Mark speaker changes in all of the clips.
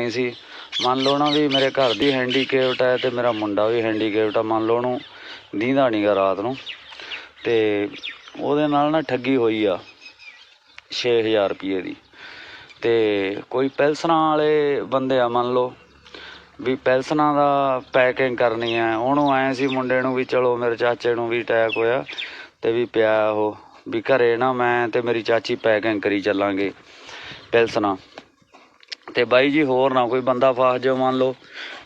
Speaker 1: ਨਹੀਂ ਸੀ। ਮੰਨ ਲਓ ਨਾ ਵੀ ਮੇਰੇ ਘਰ ਦੀ ਹੈਂਡੀਕੈਪਟ ਹੈ ਤੇ ਮੇਰਾ ਮੁੰਡਾ ਵੀ ਹੈਂਡੀਕੈਪਟ ਆ ਮੰਨ ਲਓ ਉਹਨੂੰ ਦੀਂਦਾ ਨਹੀਂਗਾ ਰਾਤ ਨੂੰ। ਤੇ ਉਹਦੇ ਨਾਲ ਨਾ ਠੱਗੀ ਹੋਈ ਆ 6000 ਰੁਪਏ ਦੀ। ਤੇ ਕੋਈ ਪੈਲਸਨਾਂ ਵਾਲੇ ਬੰਦੇ ਆ, ਮੰਨ ਲਓ ਵੀ ਪੈਲਸਨਾਂ ਦਾ ਪੈਕਿੰਗ ਕਰਨੀ ਹੈ ਉਹਨੂੰ ਆਏ ਸੀ ਮੁੰਡੇ ਨੂੰ ਵੀ ਚਲੋ ਮੇਰੇ ਚਾਚੇ ਨੂੰ ਵੀ ਅਟੈਕ ਹੋਇਆ ਤੇ ਵੀ ਪਿਆ ਉਹ, ਵੀ ਘਰੇ ਨਾ ਮੈਂ ਤੇ ਮੇਰੀ ਚਾਚੀ ਪੈਕਿੰਗ ਕਰੀ ਚੱਲਾਂਗੇ ਪੈਲਸਨਾਂ ਤੇ ਬਾਈ ਜੀ ਹੋਰ ਨਾ ਕੋਈ ਬੰਦਾ ਫਸ ਜਾਓ ਮੰਨ ਲਓ।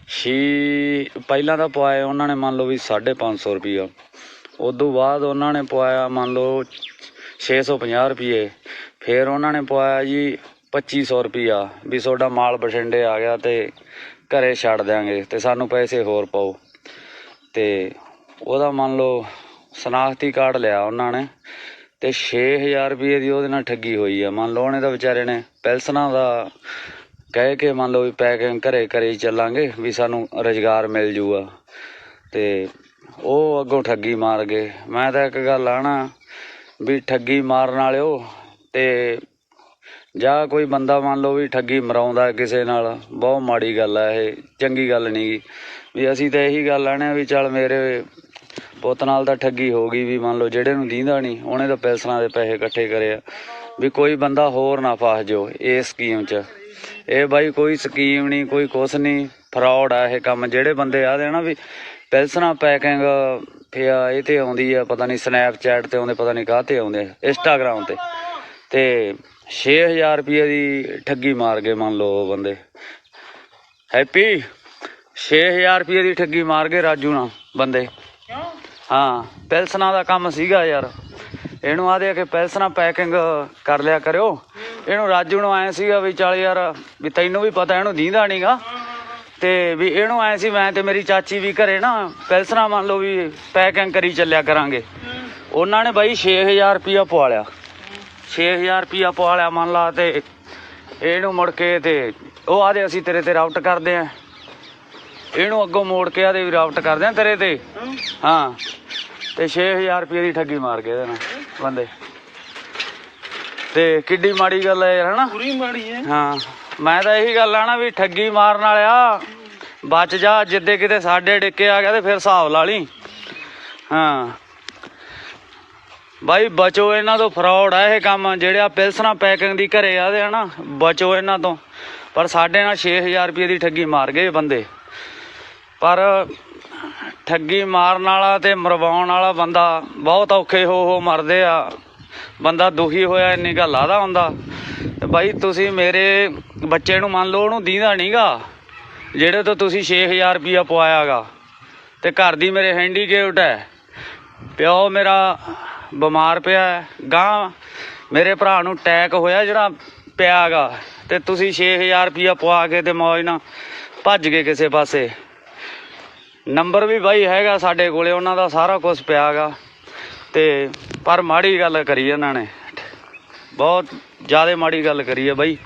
Speaker 1: ਛੀ, ਪਹਿਲਾਂ ਤਾਂ ਪਵਾਇਆ ਉਹਨਾਂ ਨੇ ਮੰਨ ਲਓ ਵੀ 550 ਰੁਪਈਆ। ਉਦੋਂ ਬਾਅਦ ਉਹਨਾਂ ਨੇ ਪਵਾਇਆ ਮੰਨ ਲਓ 650 ਰੁਪਏ ਫਿਰ ਉਹਨਾਂ ਨੇ ਪਵਾਇਆ ਜੀ 2500 ਰੁਪਈਆ ਵੀ ਤੁਹਾਡਾ ਮਾਲ ਬਠਿੰਡੇ ਆ ਗਿਆ ਤੇ ਘਰੇ ਛੱਡ ਦਿਆਂਗੇ ਤੇ ਸਾਨੂੰ ਪੈਸੇ ਹੋਰ ਪਾਓ। ਤੇ ਉਹਦਾ ਮੰਨ ਲਓ ਸਨਾਖਤੀ ਕਾਰਡ ਲਿਆ ਉਹਨਾਂ ਨੇ ਤੇ 6000 ਰੁਪਏ ਦੀ ਉਹਦੇ ਨਾਲ ਠੱਗੀ ਹੋਈ ਆ। ਮੰਨ ਲਓ ਉਹਨੇ ਤਾਂ ਵਿਚਾਰੇ ਨੇ ਪੈਲਸਨਾਂ ਦਾ ਕਹਿ ਕੇ ਮੰਨ ਲਓ ਵੀ ਪੈਕਿੰਗ ਘਰੇ ਘਰੇ ਹੀ ਚੱਲਾਂਗੇ ਵੀ ਸਾਨੂੰ ਰੁਜ਼ਗਾਰ ਮਿਲ ਜੂਗਾ। ਤੇ ਉਹ ਅੱਗੋਂ ਠੱਗੀ ਮਾਰ ਗਏ। ਮੈਂ ਤਾਂ ਇੱਕ ਗੱਲ ਆਣਾ ਵੀ ਠੱਗੀ ਮਾਰਨ ਵਾਲਿਓ ਤੇ ਜਾਂ ਕੋਈ ਬੰਦਾ ਮੰਨ ਲਓ ਵੀ ਠੱਗੀ ਮਰਾਉਂਦਾ ਕਿਸੇ ਨਾਲ, ਬਹੁਤ ਮਾੜੀ ਗੱਲ ਆ ਇਹ, ਚੰਗੀ ਗੱਲ ਨਹੀਂਗੀ ਵੀ ਅਸੀਂ ਤਾਂ ਇਹੀ ਗੱਲ ਆਣੇ ਵੀ ਚੱਲ ਮੇਰੇ ਪੁੱਤ ਨਾਲ ਤਾਂ ਠੱਗੀ ਹੋ ਗਈ ਵੀ ਮੰਨ ਲਓ ਜਿਹੜੇ ਨੂੰ ਦੀਂਦਾ ਨਹੀਂ ਉਹਨੇ ਤਾਂ ਪੈਸਰਾਂ ਦੇ ਪੈਸੇ ਇਕੱਠੇ ਕਰੇ ਆ। ਵੀ ਕੋਈ ਬੰਦਾ ਹੋਰ ਨਾ ਫਸ ਜਾਓ ਇਸ ਸਕੀਮ 'ਚ। ਇਹ ਬਾਈ ਕੋਈ ਸਕੀਮ ਨਹੀਂ ਕੋਈ ਕੁਛ ਨਹੀਂ ਫਰਾਡ ਆ ਇਹ ਕੰਮ। ਜਿਹੜੇ ਬੰਦੇ ਆਦੇ ਨਾ ਵੀ ਪੈਲਸਨਾਂ ਪੈਕਿੰਗ ਪਿਆ ਇਹ ਤੇ ਆਉਂਦੀ ਆ ਪਤਾ ਨਹੀਂ ਸਨੈਪਚੈਟ ਤੇ ਆਉਂਦੇ ਪਤਾ ਨਹੀਂ ਕਾਹ ਤੇ ਆਉਂਦੇ ਇੰਸਟਾਗ੍ਰਾਮ ਤੇ। ਤੇ 6000 ਰੁਪਏ ਦੀ ਠੱਗੀ ਮਾਰ ਗਏ ਮੰਨ ਲਓ ਬੰਦੇ। ਹੈਪੀ 6000 ਰੁਪਏ ਦੀ ਠੱਗੀ ਮਾਰ ਗਏ ਰਾਜੂ ਨਾਲ ਬੰਦੇ।
Speaker 2: ਕਿਉਂ?
Speaker 1: ਹਾਂ ਪੈਲਸਨਾਂ ਦਾ ਕੰਮ ਸੀਗਾ ਯਾਰ। ਇਹਨੂੰ ਆਦੇ ਕਿ ਪੈਲਸਨਾਂ ਪੈਕਿੰਗ ਕਰ ਲਿਆ ਕਰਿਓ। ਇਹਨੂੰ ਰਾਜੂ ਨੂੰ ਆਏ ਸੀਗਾ ਵੀ ਚੱਲ ਯਾਰ ਵੀ ਤੈਨੂੰ ਵੀ ਪਤਾ ਇਹਨੂੰ ਦੀਂਦਾ ਨਹੀਂਗਾ ਤੇ ਵੀ ਇਹਨੂੰ ਆਏ ਸੀ ਮੈਂ ਤੇ ਮੇਰੀ ਚਾਚੀ ਵੀ ਘਰੇ ਨਾ ਪੈਲਸਨਾਂ ਮੰਨ ਲਓ ਵੀ ਪੈਕਿੰਗ ਕਰੀ ਚੱਲਿਆ ਕਰਾਂਗੇ। ਉਹਨਾਂ ਨੇ ਬਾਈ 6000 ਰੁਪਿਆ ਪਵਾ ਲਿਆ। 6000 ਰੁਪਿਆ ਪਵਾ ਲਿਆ ਮੰਨ ਲਾ ਤੇ ਇਹਨੂੰ ਮੁੜ ਕੇ ਤੇ ਉਹ ਆਦੇ ਅਸੀਂ ਤੇਰੇ ਤੇ ਰਾਊਟ ਕਰਦੇ ਆਂ। ਇਹਨੂੰ ਅੱਗੋਂ ਮੋੜ ਕੇ ਆਦੇ ਵੀ ਰਾਊਟ ਕਰਦੇ ਆਂ ਤੇਰੇ ਤੇ। ਹਾਂ। ਤੇ 6000 ਰੁਪਏ ਦੀ ਠੱਗੀ ਮਾਰ ਗਏ ਇਹਦੇ ਨਾਲ ਬੰਦੇ। ਤੇ ਕਿੱਡੀ ਮਾੜੀ ਗੱਲ ਹੈ ਯਾਰ ਹਨਾ?
Speaker 2: ਪੂਰੀ ਮਾੜੀ ਹੈ।
Speaker 1: ਹਾਂ ਮੈਂ ਤਾਂ ਇਹੀ ਗੱਲ ਆ ਨਾ ਵੀ ਠੱਗੀ ਮਾਰਨ ਵਾਲਿਆ ਬਚ ਜਾ ਜਿੱਦੇ ਕਿਤੇ ਸਾਡੇ ਡਿੱਕੇ ਆ ਗਿਆ ਤੇ ਫਿਰ ਹਿਸਾਬ ਲਾ ਲਈ। ਹਾਂ। ਬਾਈ ਬਚੋ ਇਹਨਾਂ ਤੋਂ ਫਰਾਡ ਆ ਇਹ ਕੰਮ ਜਿਹੜੇ ਆ ਪਿਲਸਣਾ ਪੈਕਿੰਗ ਦੀ ਘਰੇ ਆਦੇ ਹਨਾ ਬਚੋ ਇਹਨਾਂ ਤੋਂ। ਪਰ ਸਾਡੇ ਨਾਲ 6000 ਰੁਪਏ ਦੀ ਠੱਗੀ ਮਾਰ ਗਏ ਬੰਦੇ। ਪਰ ਠੱਗੀ ਮਾਰਨ ਵਾਲਾ ਤੇ ਮਰਵਾਉਣ ਵਾਲਾ ਬੰਦਾ ਬਹੁਤ ਔਖੇ ਹੋ ਹੋ ਮਰਦੇ ਆ। ਬੰਦਾ ਦੁਖੀ ਹੋਇਆ, ਇੰਨੀ ਗੱਲ ਆਦਾ ਹੁੰਦਾ। ਤੇ ਬਾਈ ਤੁਸੀਂ ਮੇਰੇ ਬੱਚੇ ਨੂੰ ਮੰਨ ਲਓ, ਉਹਨੂੰ ਦੀਂਦਾ ਨਹੀਂਗਾ ਜਿਹੜੇ ਤੋਂ ਤੁਸੀਂ 6000 ਰੁਪਇਆ ਪਵਾਇਆਗਾ। ਤੇ ਘਰ ਦੀ ਮੇਰੇ ਹੈਂਡੀਕੈਪਟ ਹੈ। ਪਿਓ ਮੇਰਾ ਬਿਮਾਰ ਪਿਆ ਹੈ। ਗਾਂ ਮੇਰੇ ਭਰਾ ਨੂੰ ਅਟੈਕ ਹੋਇਆ ਜਿਹੜਾ ਪਿਆਗਾ। ਤੇ ਤੁਸੀਂ 6000 ਰੁਪਇਆ ਪਵਾ ਕੇ ਤੇ ਮੌਜ ਨਾਲ ਭੱਜ ਗਏ ਕਿਸੇ ਪਾਸੇ। ਨੰਬਰ ਵੀ ਬਾਈ ਹੈਗਾ ਸਾਡੇ ਕੋਲੇ, ਉਹਨਾਂ ਦਾ ਸਾਰਾ ਕੁਝ ਪਿਆਗਾ। ਤੇ ਪਰ ਮਾੜੀ ਗੱਲ ਕਰੀ ਇਹਨਾਂ ਨੇ। ਬਹੁਤ ਜ਼ਿਆਦਾ ਮਾੜੀ ਗੱਲ ਕਰੀ ਹੈ ਬਾਈ।